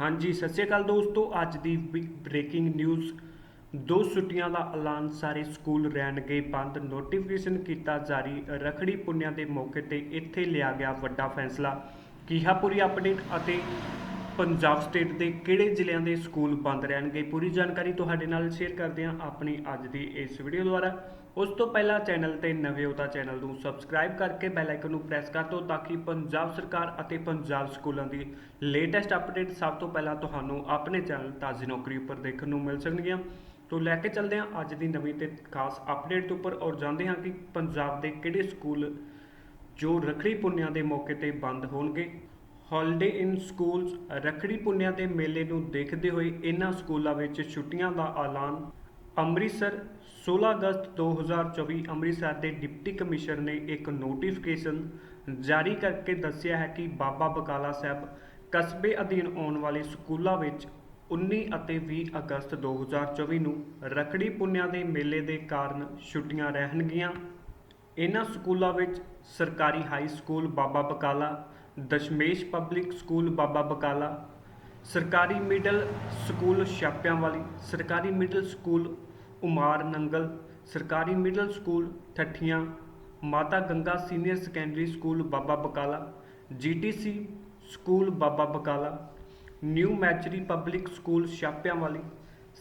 ਹਾਂਜੀ, ਸਤਿ ਸ਼੍ਰੀ ਅਕਾਲ ਦੋਸਤੋ। ਅੱਜ ਦੀ ਬ੍ਰੇਕਿੰਗ ਨਿਊਜ਼ ਦੋ ਛੁੱਟੀਆਂ ਦਾ ਐਲਾਨ ਸਾਰੇ ਸਕੂਲ ਰਹਿਣਗੇ ਬੰਦ। ਨੋਟੀਫਿਕੇਸ਼ਨ ਕੀਤਾ ਜਾਰੀ। ਰਖੜੀ ਪੁੰਨਿਆਂ ਦੇ ਮੌਕੇ ਤੇ ਇੱਥੇ ਲਿਆ ਗਿਆ ਵੱਡਾ ਫੈਸਲਾ। ਕੀਹਾ ਪੂਰੀ ਅਪਡੇਟ ਅਤੇ ਪੰਜਾਬ ਸਟੇਟ ਦੇ ਕਿਹੜੇ ਜ਼ਿਲ੍ਹਿਆਂ ਦੇ ਸਕੂਲ ਬੰਦ ਰਹਿਣਗੇ? ਪੂਰੀ ਜਾਣਕਾਰੀ ਤੁਹਾਡੇ ਨਾਲ ਸ਼ੇਅਰ ਕਰਦੇ ਹਾਂ ਆਪਣੀ ਅੱਜ ਦੀ ਇਸ ਵੀਡੀਓ ਦੁਆਰਾ। ਉਸ ਤੋਂ ਪਹਿਲਾਂ ਚੈਨਲ ਤੇ ਨਵੇਂ ਹੋ ਤਾਂ ਚੈਨਲ ਨੂੰ ਸਬਸਕ੍ਰਾਈਬ ਕਰਕੇ ਬੈਲ ਆਈਕਨ ਨੂੰ ਪ੍ਰੈਸ ਕਰ ਦਿਓ ਤਾਂ ਕਿ ਪੰਜਾਬ ਸਰਕਾਰ ਅਤੇ ਪੰਜਾਬ ਸਕੂਲਾਂ ਦੀ ਲੇਟੈਸਟ ਅਪਡੇਟ ਸਭ ਤੋਂ ਪਹਿਲਾਂ ਤੁਹਾਨੂੰ ਆਪਣੇ ਚੈਨਲ ਤਾਜ਼ੀ ਨੌਕਰੀ ਉੱਪਰ ਦੇਖਣ ਨੂੰ ਮਿਲ ਸਕਣਗੀਆਂ। ਤੋਂ ਲੈ ਕੇ ਚੱਲਦੇ ਹਾਂ ਅੱਜ ਦੀ ਨਵੀਂ ਤੇ ਖਾਸ ਅਪਡੇਟ ਦੇ ਉੱਪਰ ਔਰ ਜਾਣਦੇ ਹਾਂ ਕਿ ਪੰਜਾਬ ਦੇ ਕਿਹੜੇ ਸਕੂਲ ਜੋ ਰੱਖੜੀ ਪੁੰਨਿਆਂ ਦੇ ਮੌਕੇ ਤੇ ਬੰਦ ਹੋਣਗੇ। ਹੌਲੀਡੇ ਇਨ ਸਕੂਲਸ ਰੱਖੜੀ ਪੁੰਨਿਆਂ ਦੇ ਮੇਲੇ ਨੂੰ ਦੇਖਦੇ ਹੋਏ ਇਹਨਾਂ ਸਕੂਲਾਂ ਵਿੱਚ ਛੁੱਟੀਆਂ ਦਾ ਐਲਾਨ ਅੰਮ੍ਰਿਤਸਰ 16 ਅਗਸਤ 2024 ਅੰਮ੍ਰਿਤਸਰ ਦੇ ਡਿਪਟੀ ਕਮਿਸ਼ਨਰ ਨੇ ਇੱਕ ਨੋਟੀਫਿਕੇਸ਼ਨ ਜਾਰੀ ਕਰਕੇ ਦੱਸਿਆ ਹੈ ਕਿ ਬਾਬਾ ਬਕਾਲਾ ਸਾਹਿਬ ਕਸਬੇ ਅਧੀਨ ਆਉਣ ਵਾਲੇ ਸਕੂਲਾਂ ਵਿੱਚ 19 ਅਤੇ 20 ਅਗਸਤ 2024 ਨੂੰ ਰੱਖੜੀ ਪੁੰਨਿਆਂ ਦੇ ਮੇਲੇ ਦੇ ਕਾਰਨ ਛੁੱਟੀਆਂ ਰਹਿਣਗੀਆਂ। ਇਹਨਾਂ ਸਕੂਲਾਂ ਵਿੱਚ ਸਰਕਾਰੀ high school Baba Bakala Dashmesh public school Baba Bakala, ਸਰਕਾਰੀ ਮਿਡਲ ਸਕੂਲ ਛਾਪਿਆਂ ਵਾਲੀ ਸਰਕਾਰੀ ਮਿਡਲ ਸਕੂਲ ਉਮਾਰ ਨੰਗਲ, ਸਰਕਾਰੀ middle school Thathian, Mata Ganga senior secondary school Baba Bakala, GTC school Baba Bakala, new ਮੈਚਰੀ public school Chhapian Wali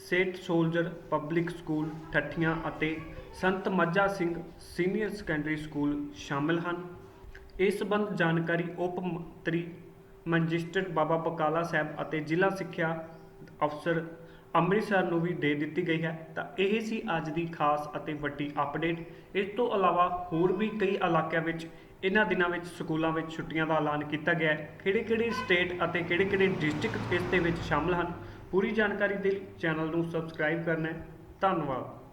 saint soldier public school Thathian ਅਤੇ Sant Majha Singh senior secondary school ਸ਼ਾਮਲ ਹਨ। ਇਸ ਸੰਬੰਧ ਜਾਣਕਾਰੀ ਉਪ ਮੰਤਰੀ magistrate Baba Bakala Sahib ਅਤੇ ਜ਼ਿਲ੍ਹਾ ਸਿੱਖਿਆ ਅਫਸਰ ਅੰਮ੍ਰਿਤਸਰ ਨੂੰ ਵੀ ਦੇ ਦਿੱਤੀ ਗਈ ਹੈ। ਤਾਂ ਇਹ ਸੀ ਅੱਜ ਦੀ ਖਾਸ ਅਤੇ ਵੱਡੀ ਅਪਡੇਟ। ਇਸ ਤੋਂ ਇਲਾਵਾ ਹੋਰ ਵੀ ਕਈ ਇਲਾਕਿਆਂ ਵਿੱਚ ਇਹਨਾਂ ਦਿਨਾਂ ਵਿੱਚ ਸਕੂਲਾਂ ਵਿੱਚ ਛੁੱਟੀਆਂ ਦਾ ਐਲਾਨ ਕੀਤਾ ਗਿਆ ਹੈ। ਕਿਹੜੇ ਕਿਹੜੇ ਸਟੇਟ ਅਤੇ ਕਿਹੜੇ ਕਿਹੜੇ ਡਿਸਟ੍ਰਿਕਟ ਇਸ ਦੇ ਵਿੱਚ ਸ਼ਾਮਲ ਹਨ? ਪੂਰੀ ਜਾਣਕਾਰੀ ਦੇ ਲਈ ਚੈਨਲ ਨੂੰ ਸਬਸਕ੍ਰਾਈਬ ਕਰਨਾ ਹੈ। ਧੰਨਵਾਦ।